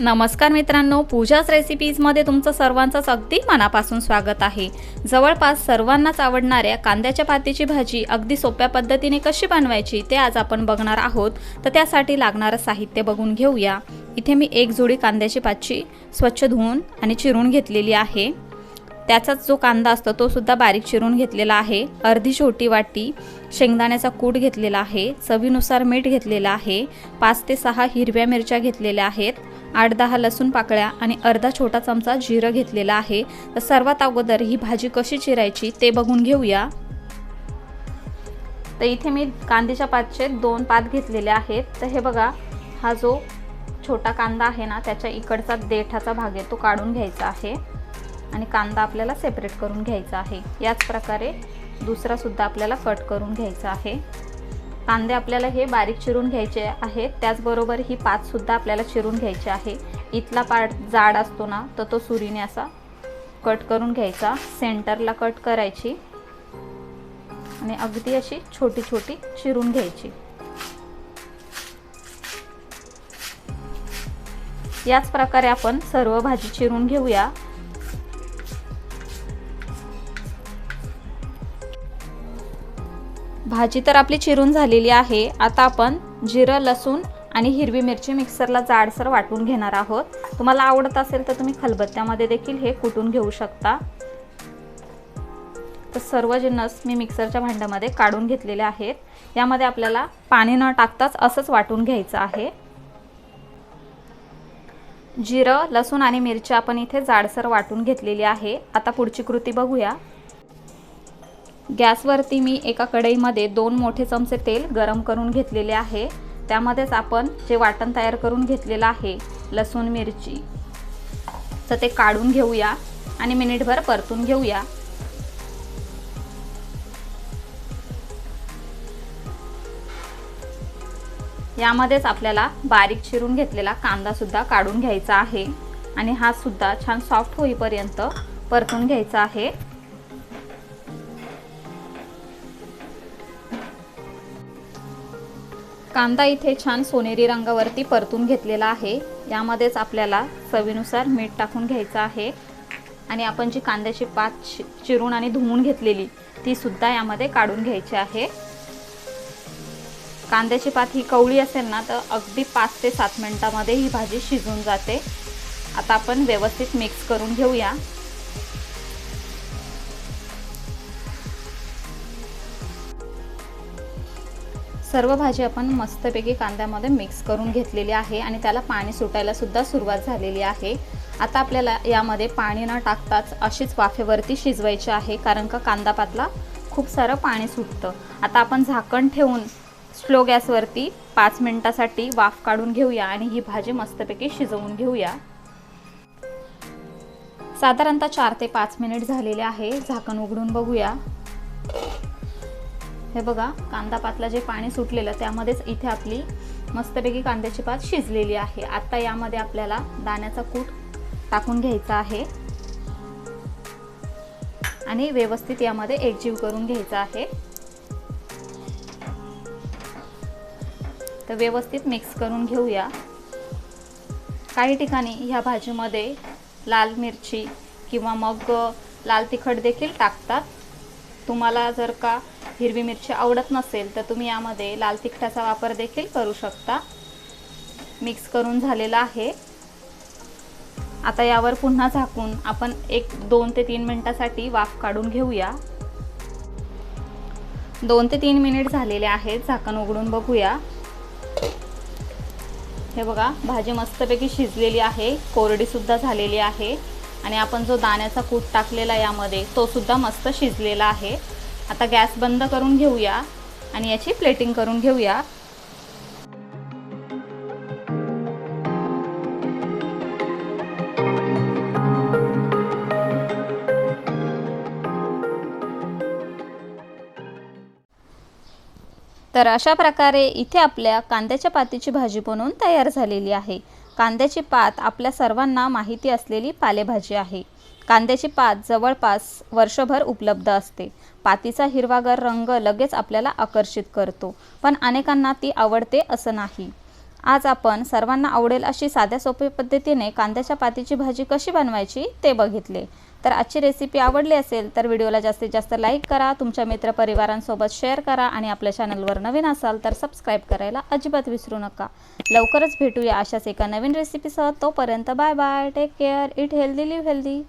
नमस्कार मित्रांनो पूजाच रेसिपीजमध्ये तुमचं सर्वांचंच अगदी मनापासून स्वागत आहे. जवळपास सर्वांनाच आवडणाऱ्या कांद्याच्या पातीची भाजी अगदी सोप्या पद्धतीने कशी बनवायची ते आज आपण बघणार आहोत. तर त्यासाठी लागणारं साहित्य बघून घेऊया. इथे मी एक जोडी कांद्याची पातची स्वच्छ धुवून आणि चिरून घेतलेली आहे. त्याचाच जो कांदा असतो तो सुद्धा बारीक चिरून घेतलेला आहे. अर्धी छोटी वाटी शेंगदाण्याचा कूट घेतलेला आहे. चवीनुसार मीठ घेतलेलं आहे. पाच ते सहा हिरव्या मिरच्या घेतलेल्या आहेत. आठ दहा लसूण पाकळ्या आणि अर्धा छोटा चमचा जिरं घेतलेला आहे. तर सर्वात अगोदर ही भाजी कशी चिरायची ते बघून घेऊया. तर इथे मी कांद्याच्या पातचे दोन पात घेतलेले आहेत. तर हे बघा हा जो छोटा कांदा आहे ना त्याच्या इकडचा देठाचा भाग आहे तो काढून घ्यायचा आहे. आणि कांदा आपल्याला सेपरेट करून घ्यायचा आहे. याच प्रकारे दुसरासुद्धा आपल्याला कट करून घ्यायचा आहे. कांदे आपल्याला हे बारीक चिरून घ्यायचे आहेत. त्याचबरोबर ही पातसुद्धा आपल्याला चिरून घ्यायची आहे. इथला पार्ट जाड असतो ना तर तो सुरीने असा कट करून घ्यायचा. सेंटरला कट करायची. आणि अगदी अशी छोटी छोटी चिरून घ्यायची. याच प्रकारे आपण सर्व भाजी चिरून घेऊया. भाजी तर आपली चिरून झालेली आहे. आता आपण जिरं लसूण आणि हिरवी मिरची मिक्सरला जाडसर वाटून घेणार आहोत. तुम्हाला आवडत असेल तर तुम्ही खलबत्त्यामध्ये देखील हे कुटून घेऊ शकता. तर सर्व जिन्नस मी मिक्सरच्या भांड्यामध्ये काढून घेतलेले आहेत. यामध्ये आपल्याला पाणी न टाकताच असंच वाटून घ्यायचं आहे. जिरं लसूण आणि मिरची आपण इथे जाडसर वाटून घेतलेली आहे. आता पुढची कृती बघूया. गॅसवरती मी एका कढईमध्ये दोन मोठे चमचे तेल गरम करून घेतलेले आहे. त्यामध्येच आपण जे वाटण तयार करून घेतलेलं आहे लसूण मिरची. तर ते काढून घेऊया आणि मिनिटभर परतून घेऊया. यामध्येच आपल्याला बारीक चिरून घेतलेला कांदासुद्धा काढून घ्यायचा आहे आणि हा सुद्धा छान सॉफ्ट होईपर्यंत परतून घ्यायचा आहे. कांदा इथे छान सोनेरी रंगावरती परतून घेतलेला आहे. यामध्येच आपल्याला चवीनुसार मीठ टाकून घ्यायचं आहे. आणि आपण जी कांद्याची पात चिरून आणि धुवून घेतलेली ती सुद्धा यामध्ये काढून घ्यायची आहे. कांद्याची पात ही कवळी असेल ना तर अगदी पाच ते सात मिनटामध्ये ही भाजी शिजून जाते. आता आपण व्यवस्थित मिक्स करून घेऊया. सर्व भाजी आपण मस्तपैकी कांद्यामध्ये मिक्स करून घेतलेली आहे आणि त्याला पाणी सुटायला सुद्धा सुरुवात झालेली आहे. आता आपल्याला यामध्ये पाणी न टाकताच अशीच वाफेवरती शिजवायची आहे कारण का कांदा पातला खूप सारं पाणी सुटतं. आता आपण झाकण ठेवून स्लो गॅसवरती पाच मिनटासाठी वाफ काढून घेऊया आणि ही भाजी मस्तपैकी शिजवून घेऊया. साधारणतः चार ते पाच मिनिट झालेले आहे. झाकण उघडून बघूया. हे बघा कांदा पातला जे पाणी सुटलेलं त्यामध्येच इथे आपली मस्तपैकी कांद्याची पात शिजलेली आहे. आता यामध्ये आपल्याला दाण्याचा कूट टाकून घ्यायचा आहे. आणि व्यवस्थित यामध्ये एकजीव करून घ्यायचा आहे. तर व्यवस्थित मिक्स करून घेऊया. काही ठिकाणी ह्या भाजीमध्ये लाल मिरची किंवा मग लाल तिखट देखील टाकतात. तुम्हाला जर का हिरवी मिरची आवडत नसेल तर तुम्ही यामध्ये लाल तिखटाचा वापर देखील करू शकता. मिक्स करून झालेला आहे. आता यावर पुन्हा झाकून आपण एक दोन ते तीन मिनटासाठी वाफ काढून घेऊया. दोन ते तीन मिनिट झालेले आहेत झाकण उघडून बघूया. हे बघा भाजी मस्तपैकी शिजलेली आहे कोरडीसुद्धा झालेली आहे. आणि आपण जो दाण्याचा कूट टाकलेला यामध्ये तो सुद्धा मस्त शिजलेला आहे. आता गॅस बंद करून घेऊया आणि याची प्लेटिंग करून घेऊया. तर अशा प्रकारे इथे आपल्या कांद्याच्या पातीची भाजी बनवून तयार झालेली आहे. कांद्याची पात आपल्या सर्वांना माहिती असलेली पालेभाजी आहे. कांद्याची पात जवळपास वर्षभर उपलब्ध असते. पातीचा हिरवागार रंग लगेच आपल्याला आकर्षित करतो पण अनेकांना ती आवडते असं नाही. आज आपण सर्वांना आवडेल अशी साध्या सोप्या पद्धतीने कांद्याच्या पातीची भाजी कशी बनवायची ते बघितले. तर आजची रेसिपी आवडली असेल तर व्हिडिओला जास्तीत जास्त लाईक करा तुमच्या मित्रपरिवारांसोबत शेअर करा आणि आपल्या चॅनलवर नवीन असाल तर सबस्क्राईब करायला अजिबात विसरू नका. लवकरच भेटूया अशाच एका नवीन रेसिपीसह तोपर्यंत bye bye take care eat healthy live healthy